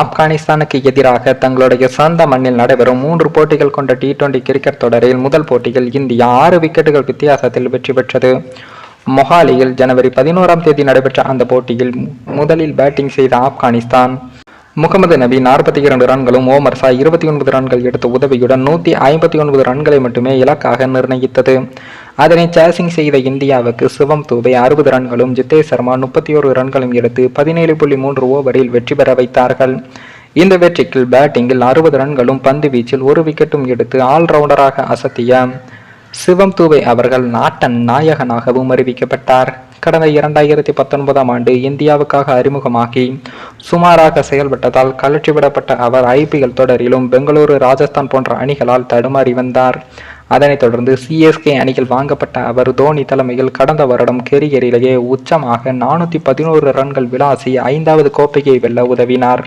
ஆப்கானிஸ்தானுக்கு எதிராக தங்களுடைய சொந்த மண்ணில் நடைபெறும் மூன்று போட்டிகள் கொண்ட டி டுவெண்டி கிரிக்கெட் தொடரில் முதல் போட்டியில் இந்தியா ஆறு விக்கெட்டுகள் வித்தியாசத்தில் வெற்றி பெற்றது. மொஹாலியில் ஜனவரி பதினோராம் தேதி நடைபெற்ற அந்த போட்டியில் முதலில் பேட்டிங் செய்த ஆப்கானிஸ்தான். முகமது நபி நாற்பத்தி இரண்டு ரன்களும் ஓமர்சா இருபத்தி ஒன்பது ரன்கள் எடுத்த உதவியுடன் நூற்றி ஐம்பத்தி ஒன்பது ரன்களை மட்டுமே இலக்காக நிர்ணயித்தது. அதனை சேசிங் செய்த இந்தியாவுக்கு சிவம் தூபே அறுபது ரன்களும் ஜித்தேஷ் சர்மா முப்பத்தி ஒரு ரன்களும் எடுத்து பதினேழு புள்ளி மூன்று ஓவரில் வெற்றி பெற வைத்தார்கள். இந்த வெற்றிக்கு பேட்டிங்கில் அறுபது ரன்களும் பந்து வீச்சில் ஒரு விக்கெட்டும் எடுத்து ஆல்ரவுண்டராக அசத்திய சிவம் தூபே அவர்கள் நாட்டன் நாயகனாகவும் அறிவிக்கப்பட்டார். கடந்த இரண்டாயிரத்தி பத்தொன்பதாம் ஆண்டு இந்தியாவுக்காக அறிமுகமாகி சுமாராக செயல்பட்டதால் கலற்றிவிடப்பட்ட அவர் ஐபிஎல் தொடரிலும் பெங்களூரு ராஜஸ்தான் போன்ற அணிகளால் தடுமாறி வந்தார். அதனைத் தொடர்ந்து சிஎஸ்கே அணியில் வாங்கப்பட்ட அவர் தோனி தலைமையில் கடந்த வருடம் கெரியரிலேயே உச்சமாக நானூற்றி பதினோரு ரன்கள் விளாசி ஐந்தாவது கோப்பையை வெல்ல உதவினார்.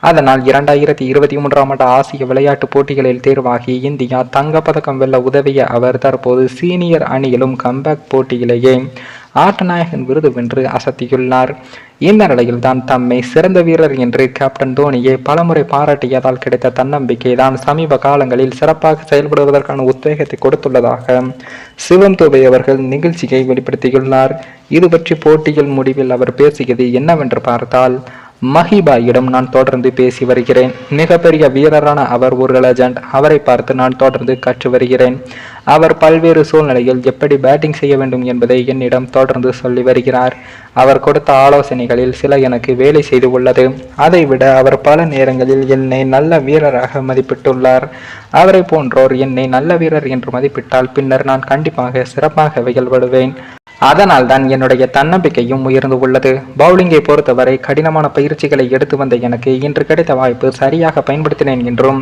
அதனால் இரண்டாயிரத்தி இருபத்தி மூன்றாம் ஆண்டு ஆசிய விளையாட்டுப் போட்டிகளில் தேர்வாகி இந்தியா தங்கப்பதக்கம் வெல்ல உதவிய அவர் தற்போது சீனியர் அணியிலும் கம்பேக் போட்டியிலேயே ஆட்டநாயகன் விருது வென்று அசத்தியுள்ளார். இந்த நிலையில் தான் தம்மை சிறந்த வீரர் என்று கேப்டன் தோனியை பலமுறை பாராட்டியதால் கிடைத்த தன்னம்பிக்கை தான் சமீப காலங்களில் சிறப்பாக செயல்படுவதற்கான உத்வேகத்தை கொடுத்துள்ளதாக சிவம் துபை அவர்கள் நிகழ்ச்சியை வெளிப்படுத்தியுள்ளார். இது பற்றி போட்டியில் முடிவில் அவர் பேசியது என்னவென்று பார்த்தால் மஹிபாயிடம் நான் தொடர்ந்து பேசி வருகிறேன். மிகப்பெரிய வீரரான அவர் ஒரு லெஜண்ட் அவரை பார்த்து நான் தொடர்ந்து கற்று வருகிறேன். அவர் பல்வேறு சூழ்நிலையில் எப்படி பேட்டிங் செய்ய வேண்டும் என்பதை என்னிடம் தொடர்ந்து சொல்லி வருகிறார். அவர் கொடுத்த ஆலோசனைகளில் சில எனக்கு வேலை செய்து உள்ளது. அதைவிட அவர் பல நேரங்களில் என்னை நல்ல வீரராக மதிப்பிட்டுள்ளார். அவரை போன்றோர் என்னை நல்ல வீரர் என்று மதிப்பிட்டால் பின்னர் நான் கண்டிப்பாக சிறப்பாக செயல்படுவேன் அதனால் தான் என்னுடைய தன்னம்பிக்கையும் உயர்ந்து உள்ளது. பவுலிங்கை பொறுத்தவரை கடினமான பயிற்சிகளை எடுத்து வந்த எனக்கு இன்று கிடைத்த வாய்ப்பு சரியாக பயன்படுத்தினேன் என்றும்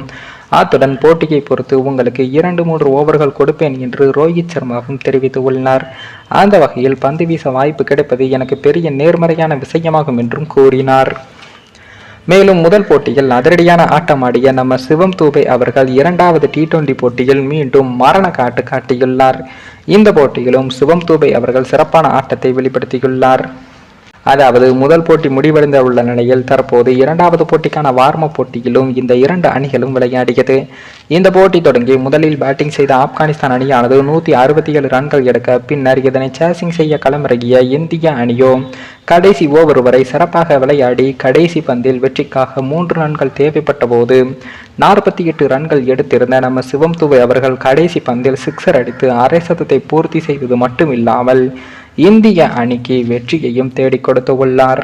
அத்துடன் போட்டியை பொறுத்து உங்களுக்கு இரண்டு மூன்று ஓவர்கள் கொடுப்பேன் என்று ரோஹித் சர்மாவும் தெரிவித்து உள்ளார். அந்த வகையில் பந்து வீச வாய்ப்பு கிடைப்பது எனக்கு பெரிய நேர்மறையான விஷயமாகும் என்றும் கூறினார். மேலும் முதல் போட்டியில் அதிரடியான ஆட்டமாடிய நம்ம சிவம் தூபே அவர்கள் இரண்டாவது டி டுவெண்டி போட்டியில் மீண்டும் மரண காட்டு காட்டியுள்ளார். இந்த போட்டியிலும் சிவம் தூபே அவர்கள் சிறப்பான ஆட்டத்தை வெளிப்படுத்தியுள்ளார். அதாவது முதல் போட்டி முடிவடைந்த உள்ள நிலையில் தற்போது இரண்டாவது போட்டிக்கான வார்ம போட்டியிலும் இந்த இரண்டு அணிகளும் விளையாடியது இந்த போட்டி தொடங்கி முதலில் பேட்டிங் செய்த ஆப்கானிஸ்தான் அணியானது நூற்றி அறுபத்தி ஏழு ரன்கள் எடுக்க பின்னர் இதனை சேசிங் செய்ய களமிறங்கிய இந்திய அணியோ கடைசி ஓவர் வரை சிறப்பாக விளையாடி கடைசி பந்தில் வெற்றிக்காக மூன்று ரன்கள் தேவைப்பட்ட போது நாற்பத்தி எட்டு ரன்கள் எடுத்திருந்த நம்ம சிவம் துவை அவர்கள் கடைசி பந்தில் சிக்ஸர் அடித்து அரை சதத்தை பூர்த்தி செய்தது மட்டுமில்லாமல் இந்திய அணிக்கு வெற்றியையும் தேடிக் கொடுத்து உள்ளார்